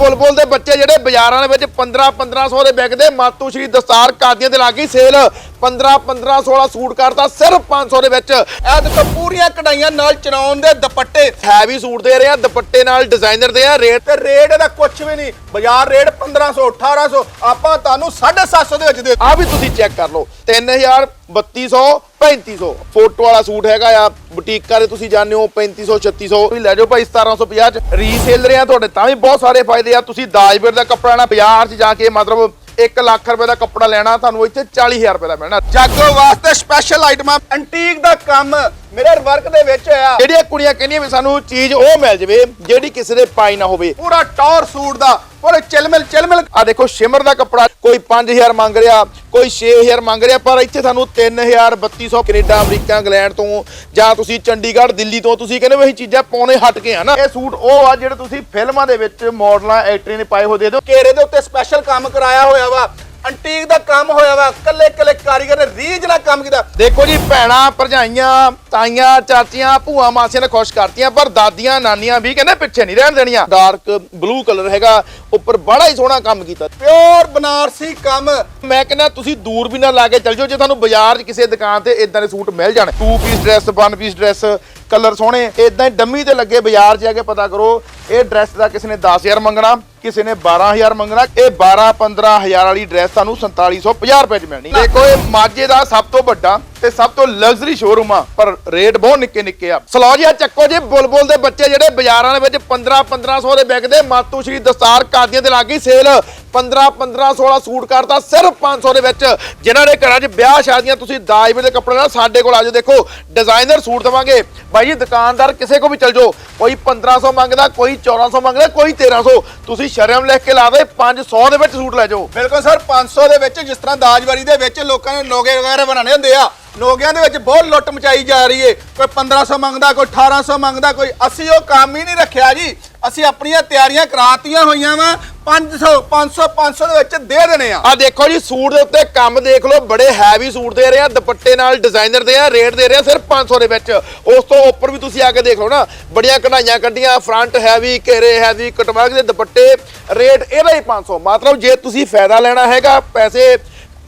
ਬੁਲਬੁਲ ਦੇ ਬੱਚੇ ਜਿਹੜੇ ਬਾਜ਼ਾਰਾਂ ਦੇ ਵਿੱਚ 15 1500 ਦੇ ਵਿਕਦੇ, ਮਾਤੂ ਸ਼੍ਰੀ ਦਸਤਾਰ ਕਾਦੀਆਂ ਤੇ ਲੱਗੀ ਸੇਲ। 15 15 16 ਸੂਟ ਕਰਤਾ, ਸਿਰਫ 500 ਦੇ ਵਿੱਚ। ਇਹ ਦੇਖੋ ਪੂਰੀਆਂ ਕਢਾਈਆਂ ਨਾਲ ਚਨਾਉਣ ਦੇ ਦੁਪੱਟੇ। ਹੈਵੀ ਸੂਟ ਦੇ ਰਹੇ ਆ, ਦੁਪੱਟੇ ਨਾਲ ਡਿਜ਼ਾਈਨਰ ਦੇ ਆ। ਰੇਟ ਤੇ ਰੇਟ ਇਹਦਾ ਕੁਝ ਵੀ ਨਹੀਂ। ਬਾਜ਼ਾਰ ਰੇਟ 1500 1800 ਆਪਾਂ ਤੁਹਾਨੂੰ 750 ਦੇ ਵਿੱਚ ਦੇ ਆ ਵੀ ਤੁਸੀਂ ਚੈੱਕ ਕਰ ਲਓ। 3000 3200 3500. ਫੋਟੋ ਵਾਲਾ ਸੂਟ ਹੈਗਾ ਆ ਬੁਟੀਕਾਂ ਦੇ ਤੁਸੀਂ ਜਾਣਦੇ ਹੋ 3500 3600 ਵੀ ਲੈ ਜਾਓ ਭਾਈ 1750 ਚ। ਰੀਸੇਲ ਰਹੇ ਤੁਹਾਡੇ, ਤਾਂ ਵੀ ਬਹੁਤ ਸਾਰੇ ਫਾਇਦੇ ਆ। ਤੁਸੀਂ ਦਾਜਬੇਰ ਦਾ ਕੱਪੜਾ ਨਾ ਬਾਜ਼ਾਰ 'ਚ ਜਾ ਕੇ ਮਤਲਬ 1 ਲੱਖ ਰੁਪਏ ਦਾ ਕੱਪੜਾ ਲੈਣਾ, ਤੁਹਾਨੂੰ ਇੱਥੇ 40000 ਰੁਪਏ ਦਾ ਮਿਲਣਾ। ਜਾਗੋ ਵਾਸਤੇ ਸਪੈਸ਼ਲ ਆਈਟਮਾਂ ਐਂਟੀਕ ਦਾ ਕੰਮ ਮੇਰੇ ਵਰਕ ਦੇ ਵਿੱਚ ਆ ਜਿਹੜੀਆਂ ਕੁੜੀਆਂ ਕਹਿੰਦੀਆਂ ਵੀ ਸਾਨੂੰ ਚੀਜ਼ ਉਹ ਮਿਲ ਜਵੇ, ਜਿਹੜੀ ਕਿਸੇ ਦੇ ਪਾਈ ਨਾ ਹੋਵੇ। ਪੂਰਾ ਟੌਰ ਸੂਟ ਦਾ ਪੂਰੇ ਚਿਲਮਿਲ ਚਿਲਮਿਲ ਆ ਦੇਖੋ ਸ਼ਿਮਰ ਦਾ ਕੱਪੜਾ, ਕੋਈ 5000 ਮੰਗ ਰਿਹਾ, ਕੋਈ 6000 ਮੰਗ ਰਿਹਾ, ਪਰ ਇੱਥੇ ਤੁਹਾਨੂੰ 3000 3200 ਕੈਨੇਡਾ, ਅਮਰੀਕਾ, ਇੰਗਲੈਂਡ ਤੋਂ, ਜਾਂ ਤੁਸੀਂ ਚੰਡੀਗੜ੍ਹ, ਦਿੱਲੀ ਤੋਂ, ਤੁਸੀਂ ਕਹਿੰਦੇ ਵੀ ਅਸੀਂ ਚੀਜ਼ਾਂ ਪਾਉਣੇ ਹਟ ਕੇ ਆ ਨਾ। ਇਹ ਸੂਟ ਉਹ ਆ ਜਿਹੜੇ ਤੁਸੀਂ ਫਿਲਮਾਂ ਦੇ ਵਿੱਚ ਮਾਡਲਾਂ ਐਕਟਰਾਂ ਨੇ ਪਾਏ ਹੋਏ ਦੇ ਦਿਓ। ਘੇਰੇ ਦੇ ਉੱਤੇ ਸਪੈਸ਼ਲ ਕੰਮ ਕਰਾਇਆ ਹੋਇਆ ਵਾ। ਅੰਟੀਕ ਦਾ ਕੰਮ ਹੋਇਆ ਵਾ। ਕੱਲੇ ਕੱਲੇ ਕਾਰੀਗਰ ਨੇ ਰੀਝ ਨਾਲ ਕੰਮ ਕੀਤਾ। ਦੇਖੋ ਜੀ, ਭੈਣਾਂ, ਭਰਜਾਈਆਂ, ਤਾਈਆਂ, ਚਾਚੀਆਂ, ਭੂਆ ਮਾਸੀਆਂ ਨੇ ਖੁਸ਼ ਕਰਤੀਆਂ, ਪਰ ਦਾਦੀਆਂ, ਨਾਨੀਆਂ ਵੀ ਕਹਿੰਦੇ ਪਿੱਛੇ ਨਹੀਂ ਰਹਿਣ ਦੇਣੀਆਂ। ਡਾਰਕ ਬਲੂ ਕਲਰ ਹੈਗਾ। ਉੱਪਰ ਬੜਾ ਹੀ ਸੋਹਣਾ ਕੰਮ ਕੀਤਾ। ਪਿਓਰ ਬਨਾਰਸੀ ਕੰਮ। ਮੈਂ ਕਹਿੰਦਾ, ਤੁਸੀਂ ਦੂਰ ਵੀ ਨਾ ਲਾ ਕੇ ਚੱਲ ਜਾਓ, ਜੇ ਤੁਹਾਨੂੰ ਬਾਜ਼ਾਰ 'ਚ ਕਿਸੇ ਦੁਕਾਨ ਤੇ ਇਦਾਂ ਦੇ ਸੂਟ ਮਿਲ ਜਾਣ। Two piece dress one piece dress colour ਸੋਹਣੇ। ਇਦਾਂ ਹੀ ਡੰਮੀ ਤੇ ਲੱਗੇ ਬਾਜ਼ਾਰ 'ਚ ਜਾ ਕੇ ਪਤਾ ਕਰੋ, ਇਹ ਡਰੈਸ ਦਾ ਕਿਸੇ ਨੇ 10000 ਮੰਗਣਾ, ਕਿਸੇ ਨੇ 12000 ਮੰਗਣਾ, ਇਹ 12 15000 ਵਾਲੀ ਡਰੈਸ ਤੁਹਾਨੂੰ 4750 ਰੁਪਏ 'ਚ ਮਿਲਣੀ। ਦੇਖੋ, ਇਹ ਮਾਝੇ ਦਾ ਸਭ ਤੋਂ ਵੱਡਾ ਤੇ ਸਭ ਤੋਂ ਲਗਜ਼ਰੀ ਸ਼ੋਰੂਮ ਆ, ਪਰ ਰੇਟ ਬਹੁਤ ਨਿੱਕੇ ਨਿੱਕੇ ਆ। ਸਲੋ ਜੀ ਆ ਚੱਕੋ ਜੀ, ਬੁਲਬੁਲ ਦੇ ਬੱਚੇ ਜਿਹੜੇ ਬਾਜ਼ਾਰਾਂ ਦੇ ਵਿੱਚ 15 1500 ਦੇ ਵਿਕਦੇ, ਮਾਤੂ ਸ਼੍ਰੀ ਦਸਤਾਰ ਕਾਦੀਆਂ ਤੇ ਲੱਗੀ ਸੇਲ 15 15 16 ਸੂਟ ਕਰਤਾ ਸਿਰਫ 500 ਦੇ ਵਿੱਚ। ਜਿਨ੍ਹਾਂ ਦੇ ਘਰਾਂ 'ਚ ਵਿਆਹ ਸ਼ਾਦੀਆਂ ਤੁਸੀਂ ਦਾਜ ਦੇ ਕੱਪੜੇ ਨਾਲ ਸਾਡੇ ਕੋਲ ਆਜੋ ਦੇਖੋ ਡਿਜ਼ਾਈਨਰ ਸੂਟ ਦਵਾਂਗੇ। ਬਾਈ ਜੀ, ਦੁਕਾਨਦਾਰ ਕਿਸੇ ਕੋ ਵੀ ਚਲ ਜਾਓ। ਕੋਈ 1500 ਮੰਗਦਾ, ਕੋਈ 1400 ਮੰਗਦਾ, ਕੋਈ 1300 ਤੁਸੀਂ ਸ਼ਰਮ ਲਿਖ ਕੇ ਲਾ ਦੇ 500 ਦੇ ਵਿੱਚ ਸੂਟ ਲੈ ਜਾਓ। ਬਿਲਕੁਲ ਸਰ 500 ਦੇ ਵਿੱਚ ਜਿਸ ਤਰ੍ਹਾਂ ਦਾਜਵਾਰੀ ਦੇ ਵਿੱਚ ਲੋਕਾਂ ਨੇ ਨੋਗੇ ਵਗੈਰਾ ਬਣਾਣੇ ਹੁੰਦੇ ਆ, ਨੋਗਿਆਂ ਦੇ ਵਿੱਚ ਬਹੁਤ ਲੁੱਟ ਮਚਾਈ ਜਾ ਰਹੀ ਏ। ਕੋਈ 1500 ਮੰਗਦਾ, ਕੋਈ 1800 ਮੰਗਦਾ, ਕੋਈ ਅਸੀਂ, ਉਹ ਕੰਮ ਹੀ ਨਹੀਂ ਰੱਖਿਆ ਜੀ। ਅਸੀਂ ਆਪਣੀਆਂ ਤਿਆਰੀਆਂ ਕਰਾਤੀਆਂ ਹੋਈਆਂ ਵਾ 500 500 500 ਦੇ ਵਿੱਚ ਦੇ ਦੇਣੇ ਆ। ਆ ਦੇਖੋ ਜੀ, ਸੂਟ ਦੇ ਉੱਤੇ ਕੰਮ ਦੇਖ ਲਓ, ਬੜੇ ਹੈਵੀ ਸੂਟ ਦੇ ਰਹੇ ਆ, ਦੁਪੱਟੇ ਨਾਲ ਡਿਜ਼ਾਈਨਰ ਦੇ ਆ ਰੇਟ ਦੇ ਰਹੇ ਆ, ਸਿਰਫ 500 ਦੇ ਵਿੱਚ। ਉਸ ਤੋਂ ਉੱਪਰ ਵੀ ਤੁਸੀਂ ਆ ਕੇ ਦੇਖ ਲਓ ਨਾ, ਬੜੀਆਂ ਕਢਾਈਆਂ ਕੱਢੀਆਂ ਫਰੰਟ ਹੈਵੀ ਘੇਰੇ ਹੈਵੀ ਕਟਵਰਕ ਦੇ ਦੁਪੱਟੇ ਰੇਟ ਇਹਦਾ ਹੀ 500 ਮਤਲਬ ਜੇ ਤੁਸੀਂ ਫਾਇਦਾ ਲੈਣਾ ਹੈਗਾ, ਪੈਸੇ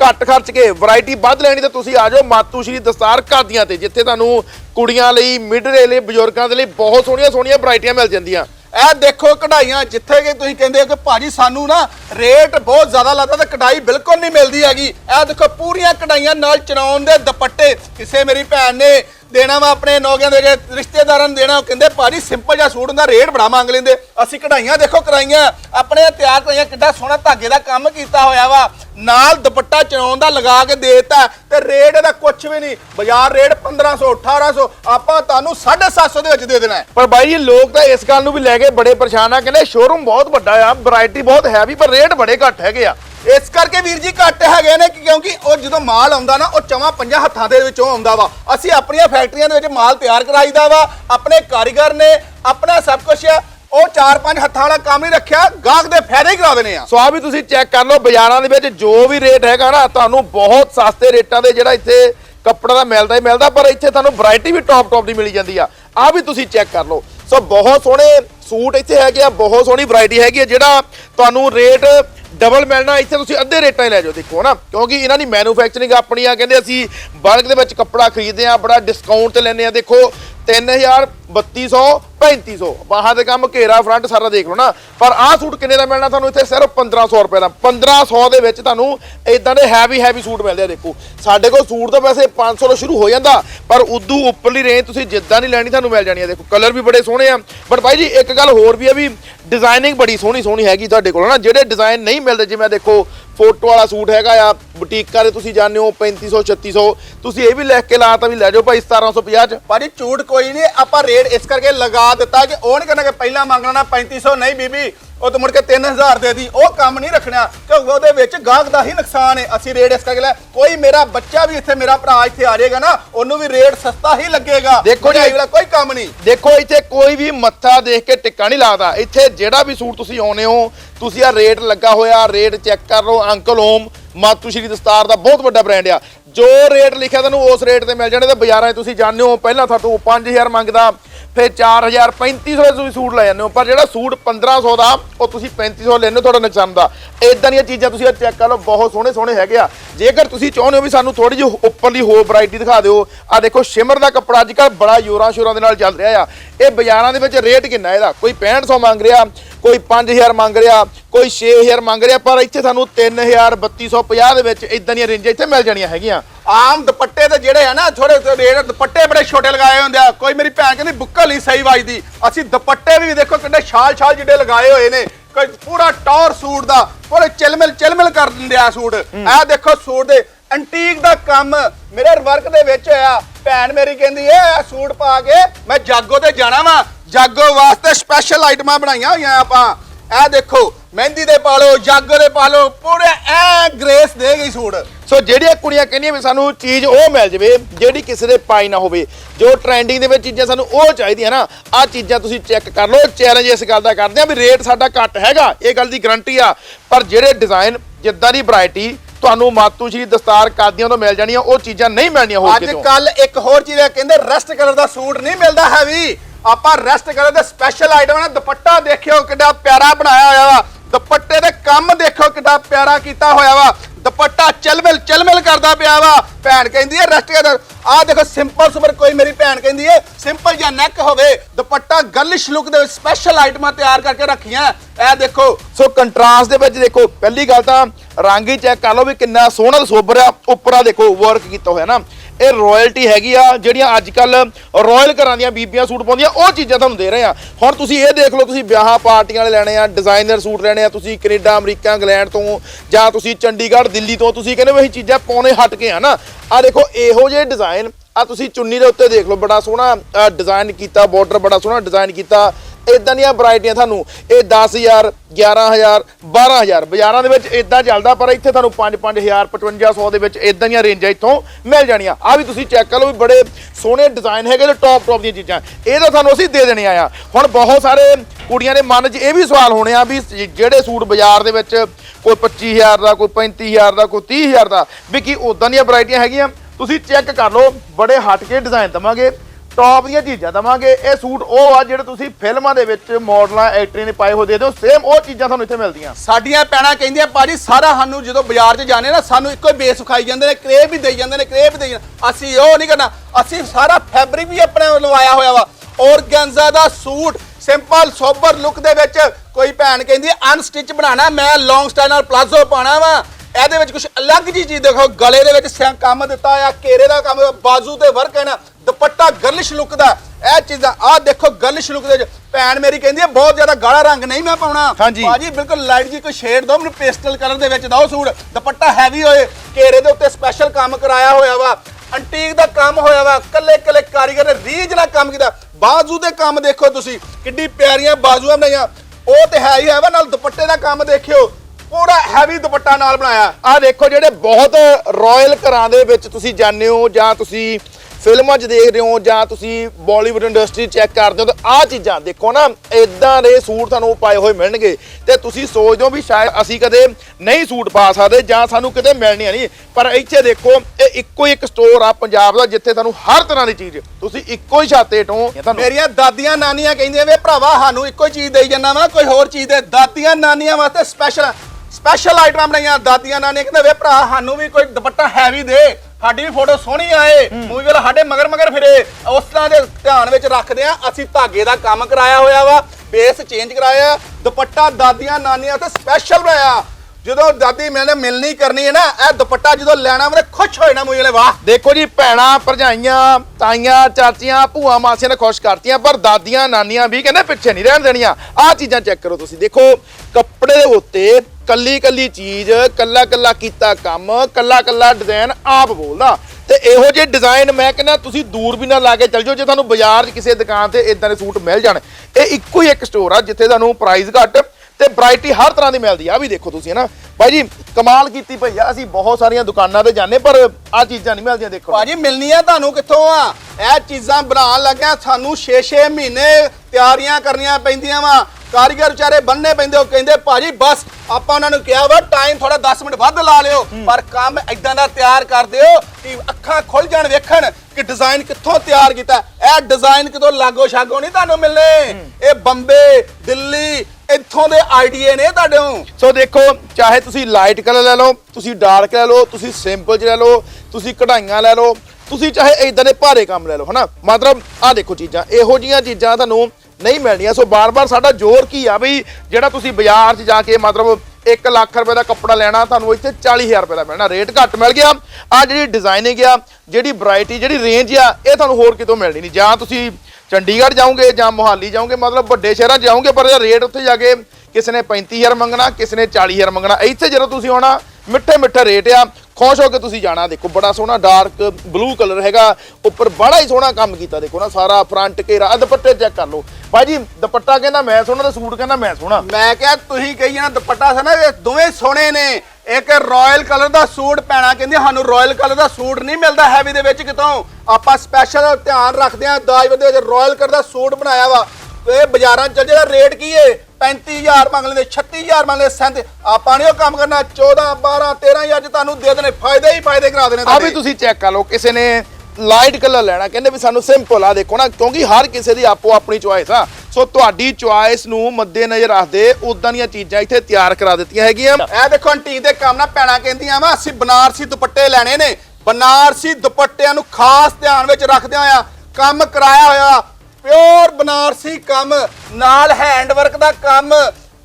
ਘੱਟ ਖਰਚ ਕੇ ਵੈਰਾਈਟੀ ਵੱਧ ਲੈਣੀ, ਤਾਂ ਤੁਸੀਂ ਆ ਜਾਓ ਮਾਤੂ ਸ਼੍ਰੀ ਦਸਤਾਰ ਕਾਦੀਆਂ ਤੇ, ਜਿੱਥੇ ਤੁਹਾਨੂੰ ਕੁੜੀਆਂ ਲਈ ਮਿਡ ਮਿਡਰੇ ਲਈ, ਬਜ਼ੁਰਗਾਂ ਦੇ ਲਈ ਬਹੁਤ ਸੋਹਣੀਆਂ ਸੋਹਣੀਆਂ ਵੈਰਾਈਟੀਆਂ ਮਿਲ ਜਾਂਦੀਆਂ। ਇਹ ਦੇਖੋ ਕਢਾਈਆਂ ਜਿੱਥੇ ਕਿ ਤੁਸੀਂ ਕਹਿੰਦੇ ਹੋ ਕਿ ਭਾਜੀ ਸਾਨੂੰ ਨਾ ਰੇਟ ਬਹੁਤ ਜ਼ਿਆਦਾ ਲੱਗਦਾ ਤੇ ਕਢਾਈ ਬਿਲਕੁਲ ਨਹੀਂ ਮਿਲਦੀ ਹੈਗੀ। ਇਹ ਦੇਖੋ ਪੂਰੀਆਂ ਕਢਾਈਆਂ ਨਾਲ ਚਨਾਉਣ ਦੇ ਦੁਪੱਟੇ ਕਿਸੇ ਮੇਰੀ ਭੈਣ ਨੇ ਦੇਣਾ ਵਾ ਆਪਣੇ ਨੌਗਿਆਂ ਦੇ ਜਿਹੜੇ ਰਿਸ਼ਤੇਦਾਰਾਂ ਨੂੰ ਦੇਣਾ। ਉਹ ਕਹਿੰਦੇ, ਭਾਜੀ ਸਿੰਪਲ ਜਿਹਾ ਸੂਟ ਹੁੰਦਾ, ਰੇਟ ਬੜਾ ਮੰਗ ਲੈਂਦੇ। ਅਸੀਂ ਕਢਾਈਆਂ ਦੇਖੋ, ਕਰਾਈਆਂ। ਆਪਣੇ ਤਿਆਰ ਕਰਾਈਆਂ, ਕਿੱਡਾ ਸੋਹਣਾ ਧਾਗੇ ਦਾ ਕੰਮ ਕੀਤਾ ਹੋਇਆ ਵਾ। ਨਾਲ ਦੁਪੱਟਾ ਚਨਾਉਣ ਦਾ ਲਗਾ ਕੇ ਦੇਤਾ ਤੇ ਰੇਟ ਇਹਦਾ ਕੁਝ ਵੀ ਨਹੀਂ। ਬਾਜ਼ਾਰ ਰੇਟ 1500 1800 ਆਪਾਂ ਤੁਹਾਨੂੰ 750 ਦੇ ਵਿੱਚ ਦੇ ਦੇਣਾ ਪਰ ਬਾਈ ਜੀ, ਲੋਕ ਤਾਂ ਇਸ ਗੱਲ ਨੂੰ ਵੀ ਲੈ ਕੇ ਬੜੇ ਪਰੇਸ਼ਾਨ ਆ। ਕਹਿੰਦੇ ਸ਼ੋਰੂਮ ਬਹੁਤ ਵੱਡਾ ਆ ਵੈਰਾਈਟੀ ਬਹੁਤ ਹੈਵੀ ਪਰ ਰੇਟ ਬੜੇ ਘੱਟ ਹੈਗੇ ਆ। ਇਸ ਕਰਕੇ ਵੀਰ ਜੀ ਘੱਟ ਹੈਗੇ ਨੇ ਕਿ ਕਿਉਂਕਿ ਉਹ ਜਦੋਂ ਮਾਲ ਆਉਂਦਾ ਨਾ, ਉਹ ਚਵਾਂ ਪੰਜਾਂ ਹੱਥਾਂ ਦੇ ਵਿੱਚੋਂ ਆਉਂਦਾ ਵਾ। ਅਸੀਂ ਆਪਣੀਆਂ ਫੈਕਟਰੀਆਂ ਦੇ ਵਿੱਚ ਮਾਲ ਤਿਆਰ ਕਰਾਈਦਾ ਵਾ, ਆਪਣੇ ਕਾਰੀਗਰ ਨੇ, ਆਪਣਾ ਸਭ ਕੁਝ ਉਹ ਚਾਰ ਪੰਜ ਹੱਥਾਂ ਵਾਲਾ ਕੰਮ ਨਹੀਂ ਰੱਖਿਆ, ਗਾਹਕ ਦੇ ਫਾਇਦੇ ਹੀ ਕਰਾ ਦੇਣੇ ਆ। ਸੋ ਆ ਵੀ ਤੁਸੀਂ ਚੈੱਕ ਕਰ ਲਓ, ਬਾਜ਼ਾਰਾਂ ਦੇ ਵਿੱਚ ਜੋ ਵੀ ਰੇਟ ਹੈਗਾ ਨਾ, ਤੁਹਾਨੂੰ ਬਹੁਤ ਸਸਤੇ ਰੇਟਾਂ ਦੇ ਜਿਹੜਾ ਇੱਥੇ ਕੱਪੜਾ ਦਾ ਮਿਲਦਾ ਹੀ ਮਿਲਦਾ, ਪਰ ਇੱਥੇ ਤੁਹਾਨੂੰ ਵੈਰਾਈਟੀ ਵੀ ਟੌਪ ਟੌਪ ਦੀ ਮਿਲੀ ਜਾਂਦੀ ਆ। ਆ ਵੀ ਤੁਸੀਂ ਚੈੱਕ ਕਰ ਲਓ। ਸੋ ਬਹੁਤ ਸੋਹਣੇ ਸੂਟ ਇੱਥੇ ਹੈਗੇ ਆ, ਬਹੁਤ ਸੋਹਣੀ ਵੈਰਾਈਟੀ ਹੈਗੀ ਆ, ਜਿਹੜਾ ਤੁਹਾਨੂੰ ਰੇਟ ਡਬਲ ਮਿਲਣਾ, ਇੱਥੇ ਤੁਸੀਂ ਅੱਧੇ ਰੇਟਾਂ ਹੀ ਲੈ ਜਾਓ, ਦੇਖੋ ਨਾ ਕਿਉਂਕਿ ਇਹਨਾਂ ਦੀ ਮੈਨੂਫੈਕਚਰਿੰਗ ਆਪਣੀ ਆ ਕਹਿੰਦੇ ਅਸੀਂ ਬਲਕ ਦੇ ਵਿੱਚ ਕੱਪੜਾ ਖਰੀਦਦੇ ਆ ਬੜਾ ਡਿਸਕਾਊਂਟ ਤੇ ਲੈਂਦੇ ਆ ਦੇਖੋ 3000 3200 3500 ਬਾਹਾਂ ਦੇ ਕੰਮ ਘੇਰਾ ਫਰੰਟ ਸਾਰਾ ਦੇਖ ਲਓ ਨਾ। ਪਰ ਆਹ ਸੂਟ ਕਿੰਨੇ ਦਾ ਮਿਲਣਾ ਤੁਹਾਨੂੰ ਇੱਥੇ? ਸਿਰਫ 1500 ਰੁਪਏ ਦਾ। 1500 ਦੇ ਵਿੱਚ ਤੁਹਾਨੂੰ ਇਦਾਂ ਦੇ ਹੈਵੀ ਹੈਵੀ ਸੂਟ ਮਿਲਦੇ ਆ, ਦੇਖੋ। ਸਾਡੇ ਕੋਲ ਸੂਟ ਤਾਂ ਵੈਸੇ 500 ਤੋਂ ਸ਼ੁਰੂ ਹੋ ਜਾਂਦਾ, ਪਰ ਉਦੋਂ ਉੱਪਰਲੀ ਰੇਂਜ ਤੁਸੀਂ ਜਿੱਦਾਂ ਨਹੀਂ ਲੈਣੀ ਤੁਹਾਨੂੰ ਮਿਲ ਜਾਣੀ ਆ। ਦੇਖੋ ਕਲਰ ਵੀ ਬੜੇ ਸੋਹਣੇ ਆ। ਬਟ ਭਾਈ ਜੀ, ਇੱਕ ਗੱਲ ਹੋਰ ਵੀ ਆ ਵੀ ਡਿਜ਼ਾਈਨਿੰਗ ਬੜੀ ਸੋਹਣੀ ਸੋਹਣੀ ਹੈਗੀ ਤੁਹਾਡੇ ਕੋਲ ਨਾ। ਜਿਹੜੇ ਡਿਜ਼ਾਈਨ ਨਹੀਂ ਮਿਲਦੇ, ਜਿਵੇਂ ਦੇਖੋ ਫੋਟੋ ਵਾਲਾ ਸੂਟ ਹੈਗਾ ਆ, ਬੁਟੀਕਾਂ ਦੇ ਤੁਸੀਂ ਜਾਣਦੇ ਹੋ 3500 3600 ਤੁਸੀਂ ਇਹ ਵੀ ਲਿਖ ਕੇ ਲਾਤਾ ਵੀ ਲੈ ਜਾਓ ਭਾਈ 1750 ਚ। ਭਾਜੀ, ਝੂਠ ਕੋਈ ਨਹੀਂ, ਆਪਾਂ ਰੇਟ ਇਸ ਕਰਕੇ ਲਗਾ ਦਿੱਤਾ ਕਿ ਉਹ ਨਹੀਂ ਕਹਿੰਦਾ ਕਿ ਪਹਿਲਾਂ ਮੰਗ ਲੈਣਾ 3500 ਨਹੀਂ ਬੀਬੀ। ਉਹ ਤਾਂ ਮੁੜ ਕੇ 3000 ਦੇ ਦੀ ਉਹ ਕੰਮ ਨਹੀਂ ਰੱਖਣਾ ਕਿਉਂਕਿ ਉਹਦੇ ਵਿੱਚ ਗਾਹਕ ਦਾ ਹੀ ਨੁਕਸਾਨ ਹੈ। ਅਸੀਂ ਰੇਟ ਇਸ ਕਰਕੇ ਲੈ ਕੋਈ ਮੇਰਾ ਬੱਚਾ ਵੀ ਇੱਥੇ ਮੇਰਾ ਭਰਾ ਇੱਥੇ ਆ ਜਾਏਗਾ ਨਾ ਉਹਨੂੰ ਵੀ ਰੇਟ ਸਸਤਾ ਹੀ ਲੱਗੇਗਾ। ਦੇਖੋ ਜੀ- ਵਾਲਾ ਕੋਈ ਕੰਮ ਨਹੀਂ। ਦੇਖੋ ਇੱਥੇ ਕੋਈ ਵੀ ਮੱਥਾ ਦੇਖ ਕੇ ਟਿੱਕਾ ਨਹੀਂ ਲਾਦਾ। ਇੱਥੇ ਜਿਹੜਾ ਵੀ ਸੂਟ ਤੁਸੀਂ ਆਉਨੇ ਹੋ ਤੁਸੀਂ ਆ ਰੇਟ ਲੱਗਾ ਹੋਇਆ ਰੇਟ ਚੈੱਕ ਕਰ ਲਓ ਅੰਕਲ ਓਮ ਮਾਤੂ ਸ਼੍ਰੀ ਦਸਤਾਰ ਦਾ ਬਹੁਤ ਵੱਡਾ ਬ੍ਰਾਂਡ ਆ। ਜੋ ਰੇਟ ਲਿਖਿਆ ਤੁਹਾਨੂੰ ਉਸ ਰੇਟ ਤੇ ਮਿਲ ਜਾਣੇ ਤੇ ਬਾਜ਼ਾਰਾਂ 'ਚ ਤੁਸੀਂ ਜਾਣਦੇ ਹੋ ਪਹਿਲਾਂ ਤੁਹਾਨੂੰ 5000 ਮੰਗਦਾ ਫਿਰ 4000 3500 ਦੇ ਤੁਸੀਂ ਸੂਟ ਲੈ ਜਾਂਦੇ ਹੋ, ਪਰ ਜਿਹੜਾ ਸੂਟ 1500 ਦਾ, ਉਹ ਤੁਸੀਂ 3500 ਲੈਣੇ ਹੋ ਤੁਹਾਡਾ ਨੁਕਸਾਨ ਦਾ। ਇਦਾਂ ਦੀਆਂ ਚੀਜ਼ਾਂ ਤੁਸੀਂ ਇਹ ਚੈੱਕ ਕਰ ਲਓ, ਬਹੁਤ ਸੋਹਣੇ ਸੋਹਣੇ ਹੈਗੇ ਆ। ਜੇਕਰ ਤੁਸੀਂ ਚਾਹੁੰਦੇ ਹੋ ਵੀ ਸਾਨੂੰ ਥੋੜੀ ਜਿਹੀ ਉੱਪਰਲੀ ਹੋਰ ਵੈਰਾਈਟੀ ਦਿਖਾ ਦਿਓ ਆ ਦੇਖੋ ਸ਼ਿਮਰ ਦਾ ਕੱਪੜਾ ਅੱਜ ਕੱਲ੍ਹ ਬੜਾ ਯੋਰਾਂ ਸ਼ੋਰਾਂ ਦੇ ਨਾਲ ਚੱਲ ਰਿਹਾ ਆ। ਇਹ ਬਾਜ਼ਾਰਾਂ ਦੇ ਵਿੱਚ ਰੇਟ ਕਿੰਨਾ ਇਹਦਾ? ਕੋਈ 6500 ਮੰਗ ਰਿਹਾ, ਕੋਈ 5000 ਮੰਗ ਰਿਹਾ, ਕੋਈ 6000 ਮੰਗ ਰਿਹਾ, ਪਰ ਇੱਥੇ ਸਾਨੂੰ 3000 3250 ਦੇ ਵਿੱਚ ਇਦਾਂ ਦੀਆਂ ਰੇਂਜਾਂ ਇੱਥੇ ਮਿਲ ਜਾਣੀਆਂ ਹੈਗੀਆਂ। ਆਮ ਦੁਪੱਟੇ ਤੇ ਜਿਹੜੇ ਆ ਨਾ ਥੋੜੇ ਰੇਟ ਦੁਪੱਟੇ ਬੜੇ ਛੋਟੇ ਲਗਾਏ ਹੁੰਦੇ ਆ। ਕੋਈ ਮੇਰੀ ਭੈਣ ਕਹਿੰਦੀ ਬੁੱਕਲ ਨਹੀਂ ਸਹੀ ਵੱਜਦੀ। ਅਸੀਂ ਦੁਪੱਟੇ ਵੀ ਦੇਖੋ ਕਿੰਨੇ ਛਾਲ ਛਾਲ ਜਿਹੜੇ ਲਗਾਏ ਹੋਏ ਨੇ। ਕੋਈ ਪੂਰਾ ਟੌਰ ਸੂਟ ਦਾ ਪੂਰੇ ਚਿਲਮਿਲ ਚਿਲਮਿਲ ਕਰ ਦਿੰਦੇ ਆ ਸੂਟ। ਇਹ ਦੇਖੋ ਸੂਟ ਦੇ ਐਂਟੀਕ ਦਾ ਕੰਮ ਮੇਰੇ ਵਰਕ ਦੇ ਵਿੱਚ ਹੋਇਆ। ਭੈਣ ਮੇਰੀ ਕਹਿੰਦੀ ਏ ਇਹ ਸੂਟ ਪਾ ਕੇ ਮੈਂ ਜਾਗੋ ਤੇ ਜਾਣਾ ਵਾ। ਜਾਗੋ ਵਾਸਤੇ ਸਪੈਸ਼ਲ ਆਈਟਮਾਂ ਬਣਾਈਆਂ ਹੋਈਆਂ ਆਪਾਂ। ਇਹ ਦੇਖੋ ਮਹਿੰਦੀ ਦੇ ਪਾ ਲਓ ਜਾਗੋ ਦੇ ਪਾ ਲਓ ਪੂਰੇ ਐ ਗ੍ਰੇਸ ਦੇ ਗਈ ਸੂਟ। ਸੋ ਜਿਹੜੀਆਂ ਕੁੜੀਆਂ ਕਹਿੰਦੀਆਂ ਵੀ ਸਾਨੂੰ ਚੀਜ਼ ਉਹ ਮਿਲ ਜਵੇ ਜਿਹੜੀ ਕਿਸੇ ਦੇ ਪਾਈ ਨਾ ਹੋਵੇ ਜੋ ਟ੍ਰੈਂਡਿੰਗ ਦੇ ਵਿੱਚ ਚੀਜ਼ਾਂ ਸਾਨੂੰ ਉਹ ਚਾਹੀਦੀਆਂ ਨਾ ਆਹ ਚੀਜ਼ਾਂ ਤੁਸੀਂ ਚੈੱਕ ਕਰ ਲਓ ਚੈਲੰਜ ਇਸ ਗੱਲ ਦਾ ਕਰਦੇ ਆ ਵੀ ਰੇਟ ਸਾਡਾ ਘੱਟ ਹੈਗਾ ਇਹ ਗੱਲ ਦੀ ਗਾਰੰਟੀ ਆ। ਪਰ ਜਿਹੜੇ ਡਿਜ਼ਾਈਨ ਜਿੱਦਾਂ ਦੀ ਵੈਰਾਈਟੀ ਤੁਹਾਨੂੰ ਮਾਤੂ ਸ਼੍ਰੀ ਦਸਤਾਰ ਕਾਦੀਆਂ ਤੋਂ ਮਿਲ ਜਾਣੀਆਂ ਉਹ ਚੀਜ਼ਾਂ ਨਹੀਂ ਮਿਲਣੀਆਂ ਹੋਰ ਅੱਜ ਕਿਤੋਂ। ਕੱਲ ਇੱਕ ਹੋਰ ਚੀਜ਼ ਹੈ ਕਹਿੰਦੇ ਰੈਸਟ ਕਲਰ ਦਾ ਸੂਟ ਨਹੀਂ ਮਿਲਦਾ ਹੈਵੀ ਆਪਾਂ ਰੈਸਟ ਕਲਰ ਦੇ ਸਪੈਸ਼ਲ ਆਈਟਮ ਨਾਲ ਦੁਪੱਟਾ ਦੇਖਿਓ ਕਿੱਡਾ ਪਿਆਰਾ ਬਣਾਇਆ ਹੋਇਆ ਵਾ। ਦੁਪੱਟੇ ਦੇ ਕੰਮ ਦੇਖੋ ਕਿੱਡਾ ਪਿਆਰਾ ਕੀਤਾ ਹੋਇਆ ਵਾ। ਦੁਪੱਟਾ ਚਲਮਿਲ ਚਲਮਿਲ ਕਰਦਾ ਪਿਆ ਵਾ। ਭੈਣ ਕਹਿੰਦੀ ਹੈ ਰੈਸਟ ਕਲਰ ਆਹ ਦੇਖੋ ਸਿੰਪਲ ਸੁਪਰ ਕੋਈ ਮੇਰੀ ਭੈਣ ਕਹਿੰਦੀ ਹੈ ਸਿੰਪਲ ਜਾਂ ਨੈਕ ਹੋਵੇ, ਦੁਪੱਟਾ ਗਰਲਿਸ਼ ਲੁੱਕ ਦੇ ਵਿੱਚ ਸਪੈਸ਼ਲ ਆਈਟਮਾਂ ਤਿਆਰ ਕਰਕੇ ਰੱਖੀਆਂ। ਇਹ ਦੇਖੋ, ਸੋ ਕੰਟਰਾਸਟ ਦੇ ਵਿੱਚ ਦੇਖੋ, ਪਹਿਲੀ ਗੱਲ ਤਾਂ ਰੰਗ ਹੀ ਚੈੱਕ ਕਰ ਲਓ ਵੀ ਕਿੰਨਾ ਸੋਹਣਾ ਸੋਬਰ ਆ। ਉੱਪਰਾਂ ਦੇਖੋ ਵਰਕ ਕੀਤਾ ਹੋਇਆ ਨਾ। ਇਹ ਰਾਇਲਟੀ ਹੈਗੀ ਆ, ਜਿਹੜੀਆਂ ਅੱਜ ਕੱਲ ਰਾਇਲ ਘਰਾਂ ਦੀਆਂ ਬੀਬੀਆਂ ਸੂਟ ਪਾਉਂਦੀਆਂ, ਉਹ ਚੀਜ਼ਾਂ ਤੁਹਾਨੂੰ ਦੇ ਰਹੇ ਆ। ਹੁਣ ਤੁਸੀਂ ਇਹ ਦੇਖ ਲਓ, ਤੁਸੀਂ ਵਿਆਹਾਂ ਪਾਰਟੀਆਂ ਵਾਲੇ ਲੈਣੇ ਆ ਡਿਜ਼ਾਈਨਰ ਸੂਟ ਲੈਣੇ ਆ, ਤੁਸੀਂ ਕੈਨੇਡਾ, ਅਮਰੀਕਾ, ਇੰਗਲੈਂਡ ਤੋਂ, ਜਾਂ ਤੁਸੀਂ ਚੰਡੀਗੜ੍ਹ, ਦਿੱਲੀ ਤੋਂ, ਤੁਸੀਂ ਕਹਿੰਦੇ ਵੀ ਅਸੀਂ ਚੀਜ਼ਾਂ ਪਾਉਣੇ ਹਟ ਕੇ ਆ ਨਾ। ਆ ਦੇਖੋ, ਇਹੋ ਜਿਹੇ ਡਿਜ਼ਾਈਨ ਆ ਤੁਸੀਂ ਚੁੰਨੀ ਦੇ ਉੱਤੇ ਦੇਖ ਲਓ, ਬੜਾ ਸੋਹਣਾ ਡਿਜ਼ਾਈਨ ਕੀਤਾ ਬਾਰਡਰ ਬੜਾ ਸੋਹਣਾ ਡਿਜ਼ਾਈਨ ਕੀਤਾ। ਇਦਾਂ ਦੀਆਂ ਵੈਰਾਈਟੀਆਂ ਤੁਹਾਨੂੰ, ਇਹ 10000 11000 12000 ਬਾਜ਼ਾਰਾਂ ਦੇ ਵਿੱਚ ਇਦਾਂ ਚੱਲਦਾ, ਪਰ ਇੱਥੇ ਤੁਹਾਨੂੰ 5 5000 5500 ਦੇ ਵਿੱਚ ਇਦਾਂ ਦੀਆਂ ਰੇਂਜਾਂ ਇੱਥੋਂ ਮਿਲ ਜਾਣੀਆਂ। ਆ ਵੀ ਤੁਸੀਂ ਚੈੱਕ ਕਰ ਲਓ ਵੀ ਬੜੇ ਸੋਹਣੇ ਡਿਜ਼ਾਈਨ ਹੈਗੇ ਤੇ ਟੌਪ ਟੌਪ ਦੀਆਂ ਚੀਜ਼ਾਂ। ਇਹ ਤਾਂ ਤੁਹਾਨੂੰ ਅਸੀਂ ਦੇ ਦੇਣੇ ਆ। ਹੁਣ ਬਹੁਤ ਸਾਰੇ ਕੁੜੀਆਂ ਦੇ ਮਨ 'ਚ ਇਹ ਵੀ ਸਵਾਲ ਹੋਣੇ ਆ ਵੀ ਜਿਹੜੇ ਸੂਟ ਬਾਜ਼ਾਰ ਦੇ ਵਿੱਚ ਕੋਈ 25000 ਦਾ, ਕੋਈ 35000 ਦਾ, ਕੋਈ 30000 ਦਾ, ਵੀ ਕੀ ਉਦਾਂ ਦੀਆਂ ਵੈਰਾਈਟੀਆਂ ਹੈਗੀਆਂ? ਤੁਸੀਂ ਚੈੱਕ ਕਰ ਲਓ, ਬੜੇ ਹਟ ਕੇ ਡਿਜ਼ਾਈਨ ਦਵਾਂਗੇ। ਟੌਪ ਦੀਆਂ ਚੀਜ਼ਾਂ ਦਵਾਂਗੇ। ਇਹ ਸੂਟ ਉਹ ਆ ਜਿਹੜੇ ਤੁਸੀਂ ਫਿਲਮਾਂ ਦੇ ਵਿੱਚ ਮਾਡਲਾਂ, ਐਕਟਰੀ ਨੇ ਪਾਏ ਹੋਏ ਦੇ ਦਿਓ। ਸੇਮ ਉਹ ਚੀਜ਼ਾਂ ਤੁਹਾਨੂੰ ਇੱਥੇ ਮਿਲਦੀਆਂ। ਸਾਡੀਆਂ ਪੈਣਾ ਕਹਿੰਦੀਆਂ, ਭਾਜੀ, ਸਾਰਾ ਸਾਨੂੰ ਜਦੋਂ ਬਾਜ਼ਾਰ 'ਚ ਜਾਣੇ ਨਾ ਸਾਨੂੰ ਇੱਕੋ ਹੀ ਬੇਸ ਵਿਖਾਈ ਜਾਂਦੇ ਨੇ ਕਰੇਬ ਵੀ ਦੇਈ ਜਾਂਦੇ ਨੇ ਕਰੇਬ ਵੀ ਦੇਈ ਜਾਂਦੇ ਅਸੀਂ ਉਹ ਨਹੀਂ ਕਰਨਾ। ਅਸੀਂ ਸਾਰਾ ਫੈਬਰਿਕ ਵੀ ਆਪਣਾ ਲਵਾਇਆ ਹੋਇਆ ਵਾ। ਔਰਗੈਂਜ਼ਾ ਦਾ ਸੂਟ ਸਿੰਪਲ ਸੋਬਰ ਲੁੱਕ ਦੇ ਵਿੱਚ ਕੋਈ ਭੈਣ ਕਹਿੰਦੀ ਅਨਸਟਿਚ ਬਣਾਣਾ ਮੈਂ ਲੌਂਗ ਸਟਾਈਲ ਨਾਲ ਪਲਾਜ਼ੋ ਪਾਣਾ ਵਾ। ਇਹਦੇ ਵਿੱਚ ਕੁਝ ਅਲੱਗ ਜੀ ਚੀਜ਼ ਦੇਖੋ ਗਲੇ ਦੇ ਵਿੱਚ ਸਿਆਂ ਕੰਮ ਦਿੱਤਾ ਆ ਕੇਰੇ ਦਾ ਕੰਮ ਬਾਜ਼ੂ ਤੇ ਵਰਕ ਹੈ ਨਾ ਦੁਪੱਟਾ ਗਰਲਿਸ਼ ਲੁੱਕ ਦਾ ਇਹ ਚੀਜ਼ਾਂ ਆਹ ਦੇਖੋ ਗਰਲਿਸ਼ ਲੁੱਕ ਦੇ ਵਿੱਚ ਭੈਣ ਮੇਰੀ ਕਹਿੰਦੀ ਹੈ ਬਹੁਤ ਜ਼ਿਆਦਾ ਗਾੜਾ ਰੰਗ ਨਹੀਂ ਮੈਂ ਪਾਉਣਾ। ਹਾਂਜੀ। ਭਾਜੀ ਬਿਲਕੁਲ ਲਾਈਟ ਜੀ ਕੋਈ ਸ਼ੇਡ ਦਿਓ ਮੈਨੂੰ ਪੇਸਟਲ ਕਲਰ ਦੇ ਵਿੱਚ ਦਿਓ ਸੂਟ। ਦੁਪੱਟਾ ਹੈਵੀ ਹੋਏ ਘੇਰੇ ਦੇ ਉੱਤੇ ਸਪੈਸ਼ਲ ਕੰਮ ਕਰਾਇਆ ਹੋਇਆ ਵਾ ਅੰਟੀਕ ਦਾ ਕੰਮ ਹੋਇਆ ਵਾ ਕੱਲੇ ਕੱਲੇ ਕਾਰੀਗਰ ਨੇ ਰੀਝ ਨਾਲ ਕੰਮ ਕੀਤਾ। ਬਾਜ਼ੂ ਦੇ ਕੰਮ ਦੇਖੋ ਤੁਸੀਂ ਕਿੱਡੀ ਪਿਆਰੀਆਂ ਬਾਜ਼ੂਆਂ ਬਣਾਈਆਂ। ਉਹ ਤੇ ਹੈ ਹੀ ਹੈ ਵਾ ਨਾਲ ਦੁਪੱਟੇ ਦਾ ਕੰਮ ਦੇਖਿਓ। ਪੂਰਾ ਹੈਵੀ ਦੁਪੱਟਾ ਨਾਲ ਬਣਾਇਆ। ਆ ਦੇਖੋ ਜਿਹੜੇ ਬਹੁਤ ਰਾਇਲ ਘਰਾਂ ਦੇ ਵਿੱਚ ਤੁਸੀਂ ਜਾਂਦੇ ਹੋ, ਜਾਂ ਤੁਸੀਂ ਫਿਲਮਾਂ 'ਚ ਦੇਖਦੇ ਹੋ, ਜਾਂ ਤੁਸੀਂ ਬਾਲੀਵੁੱਡ ਇੰਡਸਟਰੀ ਚੈੱਕ ਕਰਦੇ ਹੋ, ਤਾਂ ਆਹ ਚੀਜ਼ਾਂ ਦੇਖੋ ਨਾ ਇਦਾਂ ਦੇ ਸੂਟ ਤੁਹਾਨੂੰ ਪਾਏ ਹੋਏ ਮਿਲਣਗੇ। ਤੇ ਤੁਸੀਂ ਸੋਚਦੇ ਹੋ ਵੀ ਸ਼ਾਇਦ ਅਸੀਂ ਕਦੇ ਨਹੀਂ ਸੂਟ ਪਾ ਸਕਦੇ, ਜਾਂ ਸਾਨੂੰ ਕਿਤੇ ਮਿਲਣੀਆਂ ਨਹੀਂ। ਪਰ ਇੱਥੇ ਦੇਖੋ, ਇਹ ਇੱਕੋ ਹੀ ਇੱਕ ਸਟੋਰ ਆ ਪੰਜਾਬ ਦਾ, ਜਿੱਥੇ ਤੁਹਾਨੂੰ ਹਰ ਤਰ੍ਹਾਂ ਦੀ ਚੀਜ਼, ਤੁਸੀਂ ਇੱਕੋ ਹੀ ਛਾਤੇ ਤੋਂ ਮੇਰੀਆਂ ਦਾਦੀਆਂ ਨਾਨੀਆਂ ਕਹਿੰਦੀਆਂ ਵੇ ਭਰਾਵਾ, ਸਾਨੂੰ ਇੱਕੋ ਹੀ ਚੀਜ਼ ਦੇਈ ਜਾਂਦਾ ਵਾ, ਕੋਈ ਹੋਰ ਚੀਜ਼ ਦੇ। ਦਾਦੀਆਂ ਨਾਨੀਆਂ ਵਾਸਤੇ ਸਪੈਸ਼ਲ ਸਪੈਸ਼ਲ ਆਈਟਮਾਂ ਬਣਾਈਆਂ ਦਾਦੀਆਂ ਨਾਨੀਆਂ ਕਹਿੰਦੇ ਵੇ ਭਰਾ ਸਾਨੂੰ ਵੀ ਕੋਈ ਦੁਪੱਟਾ ਹੈਵੀ ਦੇ। ਸਾਡੀ ਵੀ ਫੋਟੋ ਸੋਹਣੀ ਆਏ। ਮੂਵੀ ਵਾਲਾ ਸਾਡੇ ਮਗਰ ਮਗਰ ਫਿਰੇ। ਉਸ ਤਰ੍ਹਾਂ ਦੇ ਧਿਆਨ ਵਿੱਚ ਰੱਖਦੇ ਆ ਅਸੀਂ ਧਾਗੇ ਦਾ ਕੰਮ ਕਰਾਇਆ ਹੋਇਆ ਵਾ। ਬੇਸ ਚੇਂਜ ਕਰਾਇਆ। ਦੁਪੱਟਾ ਦਾਦੀਆਂ ਨਾਨੀਆਂ ਤੇ ਸਪੈਸ਼ਲ ਬਣਾਇਆ। ਜਦੋਂ ਦਾਦੀ ਮੈਨੇ ਮਿਲਣੀ ਕਰਨੀ ਹੈ ਨਾ, ਇਹ ਦੁਪੱਟਾ ਜਦੋਂ ਲੈਣਾ ਵਾ ਖੁਸ਼ ਹੋ ਜਾਣਾ ਮੂਵੀ ਵਾਹ। ਦੇਖੋ ਜੀ, ਭੈਣਾਂ, ਭਰਜਾਈਆਂ, ਤਾਈਆਂ, ਚਾਚੀਆਂ, ਭੂਆ ਮਾਸੀਆਂ ਨੇ ਖੁਸ਼ ਕਰਤੀਆਂ, ਪਰ ਦਾਦੀਆਂ, ਨਾਨੀਆਂ ਵੀ ਕਹਿੰਦੇ ਪਿੱਛੇ ਨਹੀਂ ਰਹਿਣ ਦੇਣੀਆਂ। ਆਹ ਚੀਜ਼ਾਂ ਚੈੱਕ ਕਰੋ ਤੁਸੀਂ। ਦੇਖੋ, ਕੱਪੜੇ ਦੇ ਉੱਤੇ ਕੱਲੀ ਕੱਲੀ ਚੀਜ਼ ਕੱਲਾ ਕੱਲਾ ਕੀਤਾ ਕੰਮ ਕੱਲਾ ਕੱਲਾ ਡਿਜ਼ਾਈਨ ਆਪ ਬੋਲਦਾ। ਤੇ ਇਹੋ ਜਿਹੇ ਡਿਜ਼ਾਈਨ ਮੈਂ ਕਹਿੰਦਾ ਤੁਸੀਂ ਦੂਰ ਵੀ ਨਾ ਲਾ ਕੇ ਚੱਲ ਜਾਓ, ਜੇ ਤੁਹਾਨੂੰ ਬਾਜ਼ਾਰ 'ਚ ਕਿਸੇ ਦੁਕਾਨ ਤੇ ਇਦਾਂ ਦੇ ਸੂਟ ਮਿਲ ਜਾਣ। ਇਹ ਇੱਕੋ ਹੀ ਇੱਕ ਸਟੋਰ ਆ, ਜਿੱਥੇ ਤੁਹਾਨੂੰ ਪ੍ਰਾਈਸ ਘੱਟ ਤੇ ਵੈਰਾਈਟੀ ਹਰ ਤਰ੍ਹਾਂ ਦੀ ਮਿਲਦੀ ਆ। ਵੀ ਦੇਖੋ ਤੁਸੀਂ ਹਨਾ ਬਾਈ ਜੀ ਕਮਾਲ ਕੀਤੀ ਭਈ ਆ। ਅਸੀਂ ਬਹੁਤ ਸਾਰੀਆਂ ਦੁਕਾਨਾਂ ਤੇ ਜਾਂਦੇ ਪਰ ਆ ਚੀਜ਼ਾਂ ਨਹੀਂ ਮਿਲਦੀਆਂ ਦੇਖੋ ਭਾਜੀ ਮਿਲਣੀਆਂ ਤੁਹਾਨੂੰ ਕਿੱਥੋਂ ਆ? ਇਹ ਚੀਜ਼ਾਂ ਬਣਾਉਣ ਲੱਗਿਆ ਸਾਨੂੰ 6-6 ਮਹੀਨੇ ਤਿਆਰੀਆਂ ਕਰਨੀਆਂ ਪੈਂਦੀਆਂ ਵਾ। ਕਾਰੀਗਰ ਵਿਚਾਰੇ ਬੰਨੇ ਪੈਂਦੇ ਉਹ ਕਹਿੰਦੇ ਭਾਜੀ ਬਸ ਆਪਾਂ ਉਹਨਾਂ ਨੂੰ ਕਿਹਾ ਵਾ ਟਾਈਮ ਥੋੜਾ 10 ਮਿੰਟ ਵੱਧ ਲਾ ਲਿਓ। ਪਰ ਕੰਮ ਇਦਾਂ ਦਾ ਤਿਆਰ ਕਰ ਦਿਓ ਕਿ ਅੱਖਾਂ ਖੁੱਲ ਜਾਣ ਵੇਖਣ ਕਿ ਡਿਜ਼ਾਈਨ ਕਿੱਥੋਂ ਤਿਆਰ ਕੀਤਾ। ਇਹ ਡਿਜ਼ਾਈਨ ਕਿਤੋਂ ਲਾਗੋ ਛਾਗੋ ਨਹੀਂ ਤੁਹਾਨੂੰ ਮਿਲਨੇ ਇਹ ਬੰਬੇ ਦਿੱਲੀ ਇੱਥੋਂ ਦੇ ਆਈਡੀਏ ਨੇ ਤੁਹਾਡੇੋਂ ਸੋ ਦੇਖੋ, ਚਾਹੇ ਤੁਸੀਂ ਲਾਈਟ ਕਲਰ ਲੈ ਲਓ, ਤੁਸੀਂ ਡਾਰਕ ਲੈ ਲਓ, ਤੁਸੀਂ ਸਿੰਪਲ ਚ ਲੈ ਲਓ, ਤੁਸੀਂ ਕਢਾਈਆਂ ਲੈ ਲਓ, ਤੁਸੀਂ ਚਾਹੇ ਇਦਾਂ ਦੇ ਭਾਰੇ ਕੰਮ ਲੈ ਲਓ, ਹਨਾ? ਮਤਲਬ ਆਹ ਦੇਖੋ ਚੀਜ਼ਾਂ, ਇਹੋ ਜੀਆਂ ਚੀਜ਼ਾਂ ਤੁਹਾਨੂੰ ਨਹੀਂ ਮਿਲਣੀਆਂ। ਸੋ ਬਾਰ-ਬਾਰ ਸਾਡਾ ਜ਼ੋਰ ਕੀ ਆ ਬਈ, ਜਿਹੜਾ ਤੁਸੀਂ ਬਾਜ਼ਾਰ 'ਚ ਜਾ ਕੇ ਮਤਲਬ 1 ਲੱਖ ਰੁਪਏ ਦਾ ਕੱਪੜਾ ਲੈਣਾ, ਤੁਹਾਨੂੰ ਇੱਥੇ 40000 ਰੁਪਏ ਦਾ ਮਿਲਣਾ। ਰੇਟ ਘੱਟ ਮਿਲ ਗਿਆ। ਆ ਜਿਹੜੀ ਡਿਜ਼ਾਈਨਿੰਗ ਆ, ਜਿਹੜੀ ਵੈਰਾਈਟੀ ਜਿਹੜੀ ਰੇਂਜ ਆ, ਇਹ ਤੁਹਾਨੂੰ ਹੋਰ ਕਿਤੋਂ ਮਿਲਣੀ ਨਹੀਂ। ਜਾਂ ਤੁਸੀਂ ਚੰਡੀਗੜ੍ਹ ਜਾਓਗੇ ਜਾਂ ਮੋਹਾਲੀ ਜਾਓਗੇ, ਮਤਲਬ ਵੱਡੇ ਸ਼ਹਿਰਾਂ 'ਚ ਜਾਓਗੇ, ਪਰ ਇਹਦਾ ਰੇਟ ਉੱਥੇ ਜਾ ਕੇ ਕਿਸੇ ਨੇ 35000 ਮੰਗਣਾ, ਕਿਸੇ ਨੇ 40000 ਮੰਗਣਾ। ਇੱਥੇ ਜਦੋਂ ਤੁਸੀਂ ਆਉਣਾ ਮਿੱਠੇ ਮਿੱਠੇ ਰੇਟ ਆ। ਖੁਸ਼ ਹੋ ਕੇ ਤੁਸੀਂ ਜਾਣਾ। ਦੇਖੋ, ਬੜਾ ਸੋਹਣਾ ਡਾਰਕ ਬਲੂ ਕਲਰ ਹੈਗਾ। ਉੱਪਰ ਬੜਾ ਹੀ ਸੋਹਣਾ ਕੰਮ ਕੀਤਾ। ਦੇਖੋ ਨਾ, ਸਾਰਾ ਫਰੰਟ ਘੇਰਾ ਦੁਪੱਟੇ ਚੈੱਕ ਕਰ ਲਓ। ਭਾਜੀ ਦੁਪੱਟਾ ਕਹਿੰਦਾ ਮੈਂ ਸੋਹਣਾ ਤੇ ਸੂਟ ਕਹਿੰਦਾ ਮੈਂ ਸੋਹਣਾ। ਮੈਂ ਕਿਹਾ ਤੁਸੀਂ ਕਹੀ ਜਾਣਾ ਦੁਪੱਟਾ ਸੀ ਇਹ ਦੋਵੇਂ ਸੋਹਣੇ ਨੇ। ਇੱਕ ਰਾਇਲ ਕਲਰ ਦਾ ਸੂਟ ਪੈਣਾ ਕਹਿੰਦੇ, ਸਾਨੂੰ ਰਾਇਲ ਕਲਰ ਦਾ ਸੂਟ ਨਹੀਂ ਮਿਲਦਾ ਹੈਵੀ ਦੇ ਵਿੱਚ ਕਿਤੋਂ। ਆਪਾਂ ਸਪੈਸ਼ਲ ਧਿਆਨ ਰੱਖਦੇ ਆ ਦਾਜ ਦੇ ਵਿੱਚ ਰਾਇਲ ਕਲਰ ਦਾ ਸੂਟ ਬਣਾਇਆ ਵਾ। ਇਹ ਬਾਜ਼ਾਰਾਂ ਚ ਜਿਹੜਾ ਰੇਟ ਕੀ ਏ? 35000 ਮੰਗ ਲੈਂਦੇ 36000 ਮੰਗ ਲੈਂਦੇ ਸੈਂਤ ਆਪਾਂ ਨਹੀਂ ਉਹ ਕੰਮ ਕਰਨਾ 14 12 13000 ਚ ਤੁਹਾਨੂੰ ਦੇ ਦੇਣੇ ਫਾਇਦੇ ਹੀ ਫਾਇਦੇ ਕਰਾ ਦੇਣੇ ਆ ਵੀ। ਤੁਸੀਂ ਚੈੱਕ ਕਰ ਲਓ ਕਿਸੇ ਨੇ ਲਾਈਟ ਕਲਰ ਲੈਣਾ ਕਹਿੰਦੇ ਵੀ ਸਾਨੂੰ ਸਿੰਪਲ ਆ ਦੇਖੋ ਨਾ ਕਿਉਂਕਿ ਹਰ ਕਿਸੇ ਦੀ ਆਪੋ ਆਪਣੀ ਚੁਆਇਸ ਆ। ਸੋ ਤੁਹਾਡੀ ਚੁਆਇਸ ਨੂੰ ਮੱਦੇ ਨਜ਼ਰ ਰੱਖਦੇ ਉਦਾਂ ਦੀਆਂ ਚੀਜ਼ਾਂ ਇੱਥੇ ਤਿਆਰ ਕਰਾ ਦਿੱਤੀਆਂ ਹੈਗੀਆਂ। ਇਹ ਦੇਖੋ ਆਂਟੀ ਦੇ ਕੰਮ ਨਾਲ ਭੈਣਾਂ ਕਹਿੰਦੀਆਂ ਵਾ ਅਸੀਂ ਬਨਾਰਸੀ ਦੁਪੱਟੇ ਲੈਣੇ ਨੇ। ਬਨਾਰਸੀ ਦੁਪੱਟਿਆਂ ਨੂੰ ਖਾਸ ਧਿਆਨ ਵਿੱਚ ਰੱਖਦਿਆਂ ਆ ਕੰਮ ਕਰਾਇਆ ਹੋਇਆ ਪਿਓਰ ਬਨਾਰਸੀ ਕੰਮ, ਨਾਲ ਹੈਂਡਵਰਕ ਦਾ ਕੰਮ,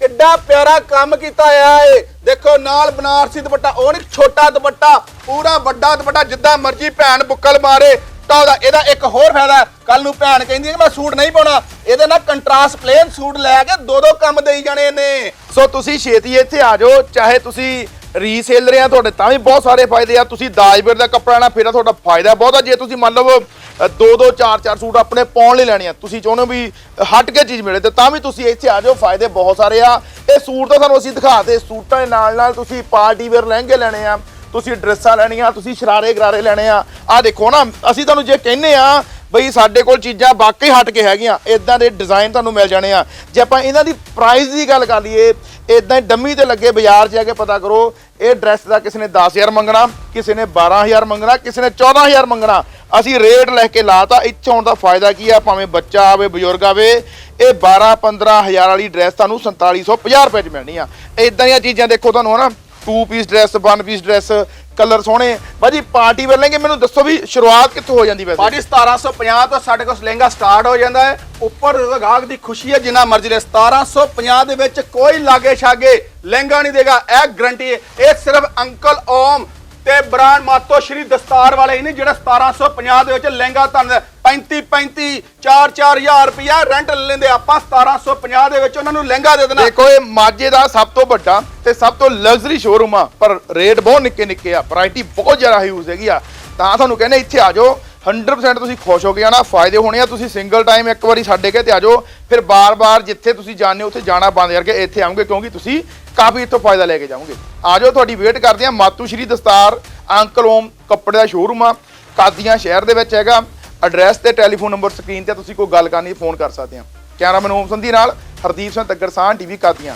ਕਿੱਡਾ ਪਿਆਰਾ ਕੰਮ ਕੀਤਾ ਹੋਇਆ ਏ। ਦੇਖੋ, ਨਾਲ ਬਨਾਰਸੀ ਦੁਪੱਟਾ, ਉਹ ਨਹੀਂ, ਛੋਟਾ ਦੁਪੱਟਾ, ਪੂਰਾ ਵੱਡਾ ਦੁਪੱਟਾ, ਜਿੱਦਾਂ ਮਰਜ਼ੀ ਭੈਣ ਬੁੱਕਲ ਮਾਰੇ, ਤਾਂ ਉਹਦਾ, ਇਹਦਾ ਇੱਕ ਹੋਰ ਫਾਇਦਾ ਕੱਲ ਨੂੰ ਭੈਣ ਕਹਿੰਦੀ ਹੈ ਕਿ ਮੈਂ ਸੂਟ ਨਹੀਂ ਪਾਉਣਾ। ਇਹਦੇ ਨਾਲ ਕੰਟਰਾਸਟ ਪਲੇਨ ਸੂਟ ਲੈ ਕੇ ਦੋ ਦੋ ਕੰਮ ਦੇਈ ਜਾਣੇ ਨੇ ਸੋ ਤੁਸੀਂ ਛੇਤੀ ਇੱਥੇ ਆ ਜਾਓ, ਚਾਹੇ ਤੁਸੀਂ ਰੀਸੇਲਰ ਆ ਤੁਹਾਡੇ, ਤਾਂ ਵੀ ਬਹੁਤ ਸਾਰੇ ਫਾਇਦੇ ਆ। ਤੁਸੀਂ ਦਾਜਬਰ ਦਾ ਕੱਪੜਾ ਨਾ ਫਿਰ ਤੁਹਾਡਾ ਫਾਇਦਾ ਬਹੁਤ ਆ। ਜੇ ਤੁਸੀਂ ਮੰਨ ਲਓ ਦੋ ਦੋ, ਚਾਰ ਚਾਰ ਸੂਟ ਆਪਣੇ ਪਾਉਣ ਲਈ ਲੈਣੇ ਆ, ਤੁਸੀਂ ਚਾਹੁੰਦੇ ਹੋ ਵੀ ਹਟ ਕੇ ਚੀਜ਼ ਮਿਲੇ, ਤੇ ਤਾਂ ਵੀ ਤੁਸੀਂ ਇੱਥੇ ਆ ਜਾਓ, ਫਾਇਦੇ ਬਹੁਤ ਸਾਰੇ ਆ। ਇਹ ਸੂਟ ਤਾਂ ਤੁਹਾਨੂੰ ਅਸੀਂ ਦਿਖਾਤੇ ਸੂਟਾਂ ਦੇ ਨਾਲ ਨਾਲ ਤੁਸੀਂ ਪਾਰਟੀ ਵੇਅਰ ਲਹਿੰਗੇ ਲੈਣੇ ਆ, ਤੁਸੀਂ ਡਰੈਸਾਂ ਲੈਣੀਆਂ, ਤੁਸੀਂ ਸ਼ਰਾਰੇ ਗਰਾਰੇ ਲੈਣੇ ਆ। ਆ ਦੇਖੋ ਨਾ, ਅਸੀਂ ਤੁਹਾਨੂੰ ਜੇ ਕਹਿੰਨੇ ਆ ਬਈ ਸਾਡੇ ਕੋਲ ਚੀਜ਼ਾਂ ਵਾਕਈ ਹਟ ਕੇ ਹੈਗੀਆਂ ਇਦਾਂ ਦੇ ਡਿਜ਼ਾਈਨ ਤੁਹਾਨੂੰ ਮਿਲ ਜਾਣੇ ਆ। ਜੇ ਆਪਾਂ ਇਹਨਾਂ ਦੀ ਪ੍ਰਾਈਸ ਦੀ ਗੱਲ ਕਰ ਲਈਏ ਇਦਾਂ ਡੰਮੀ ਤੇ ਲੱਗੇ ਬਾਜ਼ਾਰ 'ਚ ਜਾ ਕੇ ਪਤਾ ਕਰੋ, ਇਹ ਡਰੈਸ ਦਾ ਕਿਸੇ ਨੇ 10000 ਮੰਗਣਾ, ਕਿਸੇ ਨੇ 12000 ਮੰਗਣਾ, ਕਿਸੇ ਨੇ 14000 ਮੰਗਣਾ, ਅਸੀਂ ਰੇਟ ਲੈ ਕੇ ਲਾਤਾ ਇੱਥੇ ਆਉਣ ਦਾ ਫਾਇਦਾ ਕੀ ਆ? ਭਾਵੇਂ ਬੱਚਾ ਆਵੇ, ਬਜ਼ੁਰਗ ਆਵੇ, ਇਹ 12 15000 ਵਾਲੀ ਡਰੈਸ ਤੁਹਾਨੂੰ 4750 ਰੁਪਏ 'ਚ ਮਿਲਣੀ ਆ। ਇਦਾਂ ਦੀਆਂ ਚੀਜ਼ਾਂ ਦੇਖੋ ਤੁਹਾਨੂੰ ਹਨਾ two piece dress one piece dress colour ਸੋਹਣੇ ਬਾਜੀ ਪਾਰਟੀ ਵੇਅਰ ਲੈਂਗੇ ਮੈਨੂੰ ਦੱਸੋ ਵੀ ਸ਼ੁਰੂਆਤ ਕਿੱਥੋਂ ਹੋ ਜਾਂਦੀ ਵੈਸੇ? ਬਾਡੀ 1750 ਤੋਂ ਸਾਡੇ ਕੋਲ ਲਹਿੰਗਾ ਸਟਾਰਟ ਹੋ ਜਾਂਦਾ ਹੈ। ਉੱਪਰ ਗਾਹਕ ਦੀ ਖੁਸ਼ੀ ਹੈ, ਜਿੰਨਾ ਮਰਜ਼ੀ ਲੈ। 1750 ਦੇ ਵਿੱਚ ਕੋਈ ਲਾਗੇ ਛਾਗੇ ਲਹਿੰਗਾ ਨਹੀਂ ਦੇਗਾ, ਇਹ ਗਰੰਟੀ ਹੈ। ਇਹ ਸਿਰਫ ਅੰਕਲ ਓਮ ਤੇ ਬ੍ਰਾਂਡ ਮਾਤੋ ਸ਼੍ਰੀ ਦਸਤਾਰ ਵਾਲੇ ਹੀ ਨਹੀਂ ਜਿਹੜਾ 1750 ਦੇ ਵਿੱਚ ਲਹਿੰਗਾ ਤੁਹਾਨੂੰ 35 35 4 4000 ਰੁਪਇਆ ਰੈਂਟ ਲੈ ਲੈਂਦੇ ਆਪਾਂ 1750 ਦੇ ਵਿੱਚ ਉਹਨਾਂ ਨੂੰ ਲਹਿੰਗਾ ਦੇ ਦੇਣਾ। ਦੇਖੋ, ਇਹ ਮਾਝੇ ਦਾ ਸਭ ਤੋਂ ਵੱਡਾ ਤੇ ਸਭ ਤੋਂ ਲਗਜ਼ਰੀ ਸ਼ੋਰੂਮ ਆ, ਪਰ ਰੇਟ ਬਹੁਤ ਨਿੱਕੇ ਨਿੱਕੇ ਆ ਵੈਰਾਈਟੀ ਬਹੁਤ ਜ਼ਿਆਦਾ ਹਿਊਜ਼ ਹੈਗੀ ਆ। ਤਾਂ ਤੁਹਾਨੂੰ ਕਹਿੰਦੇ ਇੱਥੇ ਆ ਜਾਓ 100% ਤੁਸੀਂ ਖੁਸ਼ ਹੋ ਕੇ ਜਾਣਾ ਫਾਇਦੇ ਹੋਣੇ ਆ, ਤੁਸੀਂ ਸਿੰਗਲ ਟਾਈਮ ਇੱਕ ਵਾਰੀ ਸਾਡੇ ਕੇ ਤੇ ਆ ਜਾਓ। ਫਿਰ ਬਾਰ-ਬਾਰ ਜਿੱਥੇ ਤੁਸੀਂ ਜਾਂਦੇ ਹੋ, ਉੱਥੇ ਜਾਣਾ ਬੰਦ ਕਰਕੇ ਇੱਥੇ ਆਉਂਗੇ, ਕਿਉਂਕਿ ਤੁਸੀਂ ਕਾਫੀ ਇੱਥੋਂ ਫਾਇਦਾ ਲੈ ਕੇ ਜਾਓਗੇ। ਆ ਜਾਓ, ਤੁਹਾਡੀ ਵੇਟ ਕਰਦੇ ਆ, ਮਾਤੂ ਸ਼੍ਰੀ ਦਸਤਾਰ, ਅੰਕਲ ਓਮ, ਕੱਪੜੇ ਦਾ ਸ਼ੋਰੂਮ ਆ, ਕਾਦੀਆਂ ਸ਼ਹਿਰ ਦੇ ਵਿੱਚ ਹੈਗਾ। ਐਡਰੈਸ ਤੇ ਟੈਲੀਫੋਨ ਨੰਬਰ ਸਕਰੀਨ ਤੇ ਤੁਸੀਂ ਕੋਈ ਗੱਲ ਕਰਨੀ, ਫੋਨ ਕਰ ਸਕਦੇ ਆ। ਕੈਮਰਾਮੈਨ ਓਮ ਸੰਧੀ ਨਾਲ, ਹਰਦੀਪ ਸਿੰਘ ਤੱਗਰਸਾਨ ਟੀਵੀ ਕਾਦੀਆਂ।